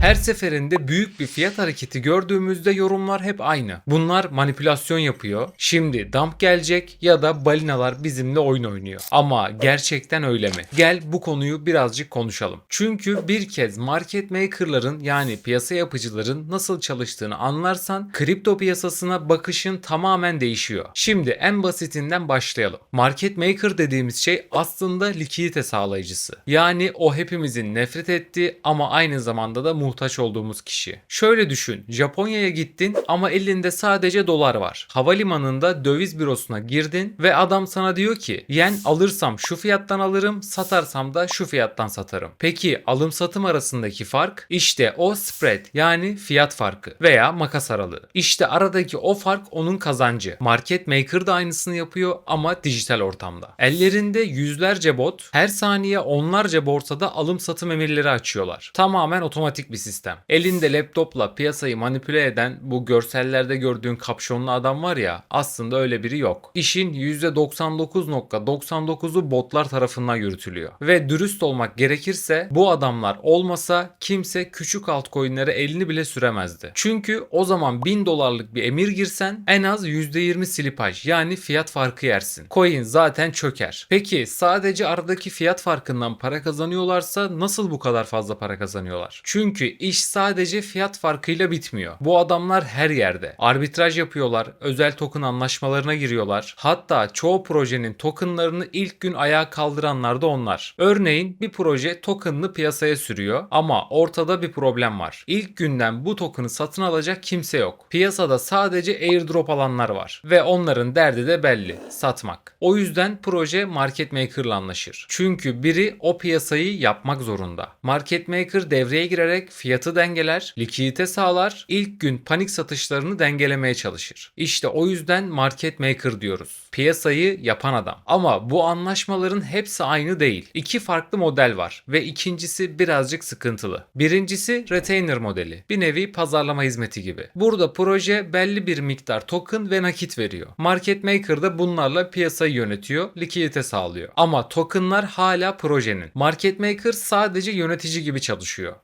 Her seferinde büyük bir fiyat hareketi gördüğümüzde yorumlar hep aynı. Bunlar manipülasyon yapıyor. Şimdi dump gelecek ya da balinalar bizimle oyun oynuyor. Ama gerçekten öyle mi? Gel bu konuyu birazcık konuşalım. Çünkü bir kez market maker'ların yani piyasa yapıcıların nasıl çalıştığını anlarsan kripto piyasasına bakışın tamamen değişiyor. Şimdi en basitinden başlayalım. Market maker dediğimiz şey aslında likidite sağlayıcısı. Yani o hepimizin nefret ettiği ama aynı zamanda da muhtaç olduğumuz kişi. Şöyle düşün. Japonya'ya gittin ama elinde sadece dolar var. Havalimanında döviz bürosuna girdin ve adam sana diyor ki yen alırsam şu fiyattan alırım, satarsam da şu fiyattan satarım. Peki alım satım arasındaki fark? İşte o spread yani fiyat farkı veya makas aralığı. İşte aradaki o fark onun kazancı. Market maker da aynısını yapıyor ama dijital ortamda. Ellerinde yüzlerce bot her saniye onlarca borsada alım satım emirleri açıyorlar. Tamamen otomatik bir sistem. Elinde laptopla piyasayı manipüle eden bu görsellerde gördüğün kapşonlu adam var ya aslında öyle biri yok. İşin %99.99'u botlar tarafından yürütülüyor. Ve dürüst olmak gerekirse bu adamlar olmasa kimse küçük altcoin'lere elini bile süremezdi. Çünkü o zaman 1000 dolarlık bir emir girsen en az %20 slipaj yani fiyat farkı yersin. Coin zaten çöker. Peki sadece aradaki fiyat farkından para kazanıyorlarsa nasıl bu kadar fazla para kazanıyorlar? Çünkü iş sadece fiyat farkıyla bitmiyor. Bu adamlar her yerde. Arbitraj yapıyorlar, özel token anlaşmalarına giriyorlar. Hatta çoğu projenin tokenlarını ilk gün ayağa kaldıranlar da onlar. Örneğin bir proje tokenını piyasaya sürüyor ama ortada bir problem var. İlk günden bu token'ı satın alacak kimse yok. Piyasada sadece airdrop alanlar var ve onların derdi de belli, satmak. O yüzden proje market maker'la anlaşır. Çünkü biri o piyasayı yapmak zorunda. Market maker devreye girerek fiyatı dengeler, likidite sağlar, ilk gün panik satışlarını dengelemeye çalışır. İşte o yüzden market maker diyoruz. Piyasayı yapan adam. Ama bu anlaşmaların hepsi aynı değil. İki farklı model var ve ikincisi birazcık sıkıntılı. Birincisi retainer modeli. Bir nevi pazarlama hizmeti gibi. Burada proje belli bir miktar token ve nakit veriyor. Market maker da bunlarla piyasayı yönetiyor, likidite sağlıyor. Ama tokenlar hala projenin. Market maker sadece yönetici gibi çalışıyor.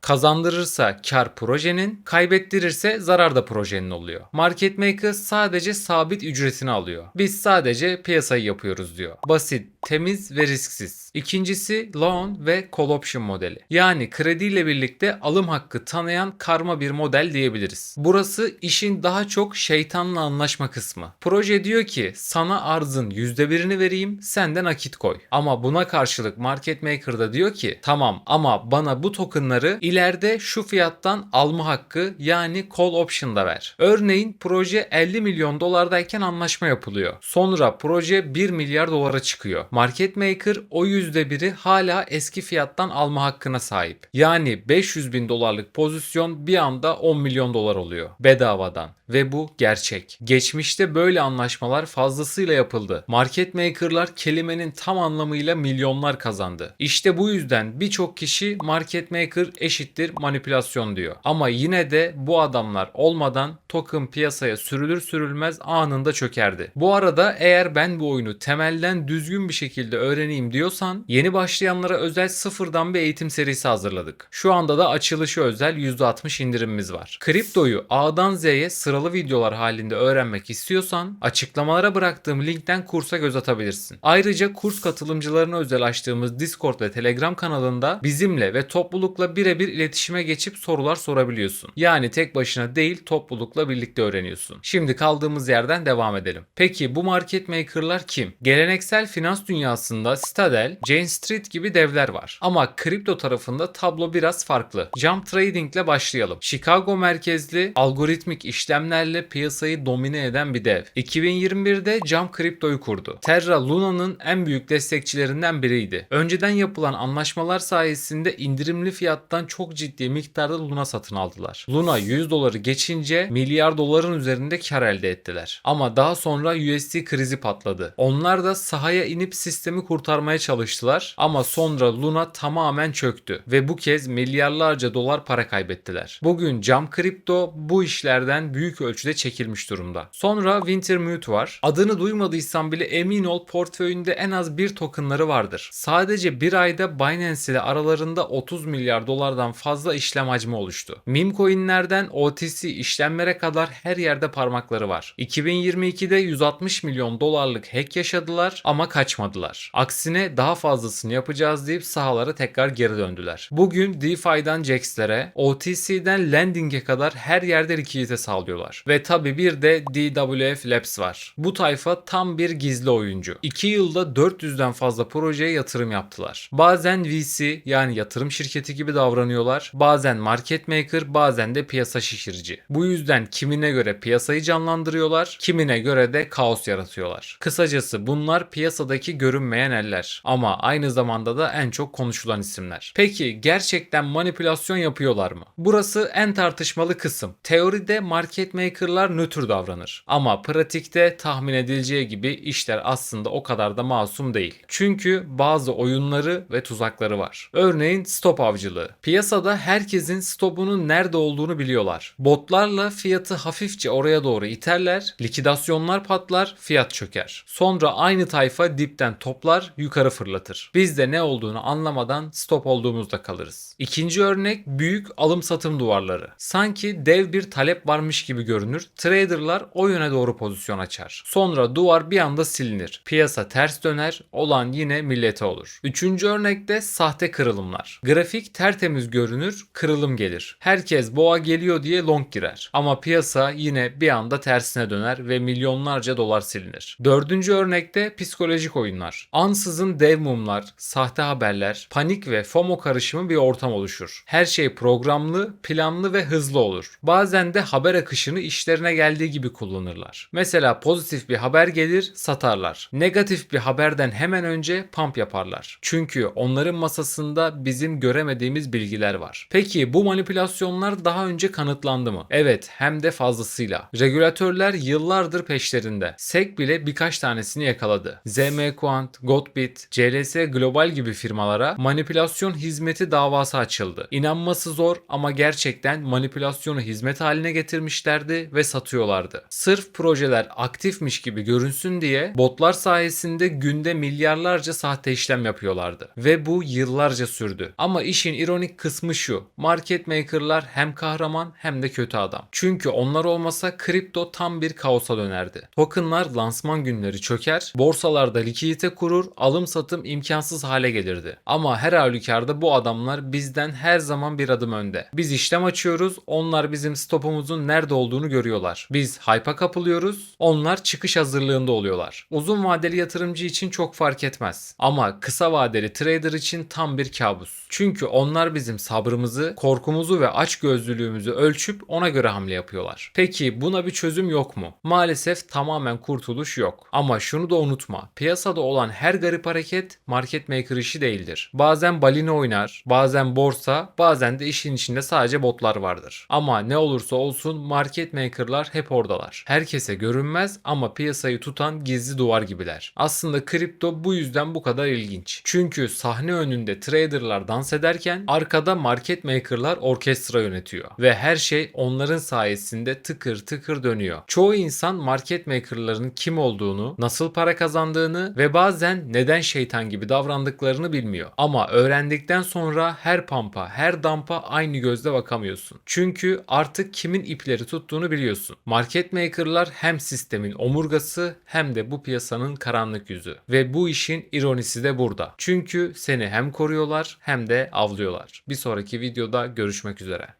Kazandırırsa kar projenin, kaybettirirse zarar da projenin oluyor. Market maker sadece sabit ücretini alıyor. Biz sadece piyasayı yapıyoruz diyor. Basit, temiz ve risksiz. İkincisi loan ve call option modeli. Yani krediyle birlikte alım hakkı tanıyan karma bir model diyebiliriz. Burası işin daha çok şeytanla anlaşma kısmı. Proje diyor ki sana arzın %1'ini vereyim sen de nakit koy. Ama buna karşılık market maker da diyor ki tamam ama bana bu tokenları ileride şu fiyattan alma hakkı yani call option da ver. Örneğin proje 50 milyon dolardayken anlaşma yapılıyor. Sonra proje 1 milyar dolara çıkıyor. Market maker o %1'i hala eski fiyattan alma hakkına sahip. Yani 500 bin dolarlık pozisyon bir anda 10 milyon dolar oluyor. Bedavadan. Ve bu gerçek. Geçmişte böyle anlaşmalar fazlasıyla yapıldı. Market maker'lar kelimenin tam anlamıyla milyonlar kazandı. İşte bu yüzden birçok kişi market maker eşittir manipülasyon diyor. Ama yine de bu adamlar olmadan token piyasaya sürülür sürülmez anında çökerdi. Bu arada eğer ben bu oyunu temelden düzgün bir şekilde öğreneyim diyorsan yeni başlayanlara özel sıfırdan bir eğitim serisi hazırladık. Şu anda da açılışı özel %60 indirimimiz var. Kriptoyu A'dan Z'ye sıralı videolar halinde öğrenmek istiyorsan açıklamalara bıraktığım linkten kursa göz atabilirsin. Ayrıca kurs katılımcılarına özel açtığımız Discord ve Telegram kanalında bizimle ve toplulukla birebir iletişime geçip sorular sorabiliyorsun. Yani tek başına değil toplulukla birlikte öğreniyorsun. Şimdi kaldığımız yerden devam edelim. Peki bu market maker'lar kim? Geleneksel finans dünyasında Citadel, Jane Street gibi devler var. Ama kripto tarafında tablo biraz farklı. Jump Trading ile başlayalım. Chicago merkezli algoritmik işlemlerle piyasayı domine eden bir dev. 2021'de Jump Crypto'yu kurdu. Terra Luna'nın en büyük destekçilerinden biriydi. Önceden yapılan anlaşmalar sayesinde indirimli fiyattan çok ciddi miktarda Luna satın aldılar. Luna 100 doları geçince milyar doların üzerinde kar elde ettiler. Ama daha sonra USD krizi patladı. Onlar da sahaya inip sistemi kurtarmaya çalıştılar çalıştılar ama sonra Luna tamamen çöktü ve bu kez milyarlarca dolar para kaybettiler. Bugün Cam Crypto bu işlerden büyük ölçüde çekilmiş durumda. Sonra Wintermute var. Adını duymadıysan bile emin ol portföyünde en az bir tokenları vardır. Sadece bir ayda Binance ile aralarında 30 milyar dolardan fazla işlem hacmi oluştu. Meme coinlerden OTC işlemlere kadar her yerde parmakları var. 2022'de 160 milyon dolarlık hack yaşadılar ama kaçmadılar. Aksine daha fazlasını yapacağız deyip sahalara tekrar geri döndüler. Bugün DeFi'den Jax'lere, OTC'den Lending'e kadar her yerde likidite sağlıyorlar. Ve tabi bir de DWF Labs var. Bu tayfa tam bir gizli oyuncu. 2 yılda 400'den fazla projeye yatırım yaptılar. Bazen VC yani yatırım şirketi gibi davranıyorlar. Bazen market maker, bazen de piyasa şişirici. Bu yüzden kimine göre piyasayı canlandırıyorlar, kimine göre de kaos yaratıyorlar. Kısacası bunlar piyasadaki görünmeyen eller ama aynı zamanda da en çok konuşulan isimler. Peki gerçekten manipülasyon yapıyorlar mı? Burası en tartışmalı kısım. Teoride market maker'lar nötr davranır ama pratikte tahmin edileceği gibi işler aslında o kadar da masum değil. Çünkü bazı oyunları ve tuzakları var. Örneğin stop avcılığı. Piyasada herkesin stopunun nerede olduğunu biliyorlar. Botlarla fiyatı hafifçe oraya doğru iterler, likidasyonlar patlar, fiyat çöker. Sonra aynı tayfa dipten toplar, yukarı fırlatır. Biz de ne olduğunu anlamadan stop olduğumuzda kalırız. İkinci örnek büyük alım satım duvarları. Sanki dev bir talep varmış gibi görünür. Traderlar o yöne doğru pozisyon açar. Sonra duvar bir anda silinir. Piyasa ters döner, olan yine millete olur. Üçüncü örnekte sahte kırılımlar. Grafik tertemiz görünür, kırılım gelir. Herkes boğa geliyor diye long girer. Ama piyasa yine bir anda tersine döner ve milyonlarca dolar silinir. Dördüncü örnekte psikolojik oyunlar. Ansızın dev mumlar, sahte haberler, panik ve FOMO karışımı bir ortam oluşur. Her şey programlı, planlı ve hızlı olur. Bazen de haber akışını işlerine geldiği gibi kullanırlar. Mesela pozitif bir haber gelir, satarlar. Negatif bir haberden hemen önce pump yaparlar. Çünkü onların masasında bizim göremediğimiz bilgiler var. Peki bu manipülasyonlar daha önce kanıtlandı mı? Evet, hem de fazlasıyla. Regülatörler yıllardır peşlerinde. SEC bile birkaç tanesini yakaladı. ZM Quant, Godbit, CLS Global gibi firmalara manipülasyon hizmeti davası açıldı. İnanması zor ama gerçekten manipülasyonu hizmet haline getirmişlerdi ve satıyorlardı. Sırf projeler aktifmiş gibi görünsün diye botlar sayesinde günde milyarlarca sahte işlem yapıyorlardı. Ve bu yıllarca sürdü. Ama işin ironik kısmı şu. Market maker'lar hem kahraman hem de kötü adam. Çünkü onlar olmasa kripto tam bir kaosa dönerdi. Tokenlar lansman günleri çöker, borsalarda likidite kurur, alım satım imkansız hale gelirdi. Ama her halükarda bu adamlar bizden her zaman bir adım önde. Biz işlem açıyoruz, onlar bizim stopumuzun nerede olduğunu görüyorlar. Biz hype'a kapılıyoruz, onlar çıkış hazırlığında oluyorlar. Uzun vadeli yatırımcı için çok fark etmez. Ama kısa vadeli trader için tam bir kabus. Çünkü onlar bizim sabrımızı, korkumuzu ve açgözlülüğümüzü ölçüp ona göre hamle yapıyorlar. Peki buna bir çözüm yok mu? Maalesef tamamen kurtuluş yok. Ama şunu da unutma. Piyasada olan her garip hareket market maker işi değildir. Bazen balina oynar, bazen borsa, bazen de işin içinde sadece botlar vardır. Ama ne olursa olsun market makerlar hep oradalar. Herkese görünmez ama piyasayı tutan gizli duvar gibiler. Aslında kripto bu yüzden bu kadar ilginç. Çünkü sahne önünde traderlar dans ederken arkada market makerlar orkestra yönetiyor. Ve her şey onların sayesinde tıkır tıkır dönüyor. Çoğu insan market makerların kim olduğunu, nasıl para kazandığını ve bazen neden şeytan gibi davrandıklarını bilmiyor. Ama öğrendikten sonra her pampa, her dampa aynı gözle bakamıyorsun. Çünkü artık kimin ipleri tuttuğunu biliyorsun. Market makerlar hem sistemin omurgası hem de bu piyasanın karanlık yüzü. Ve bu işin ironisi de burada. Çünkü seni hem koruyorlar hem de avlıyorlar. Bir sonraki videoda görüşmek üzere.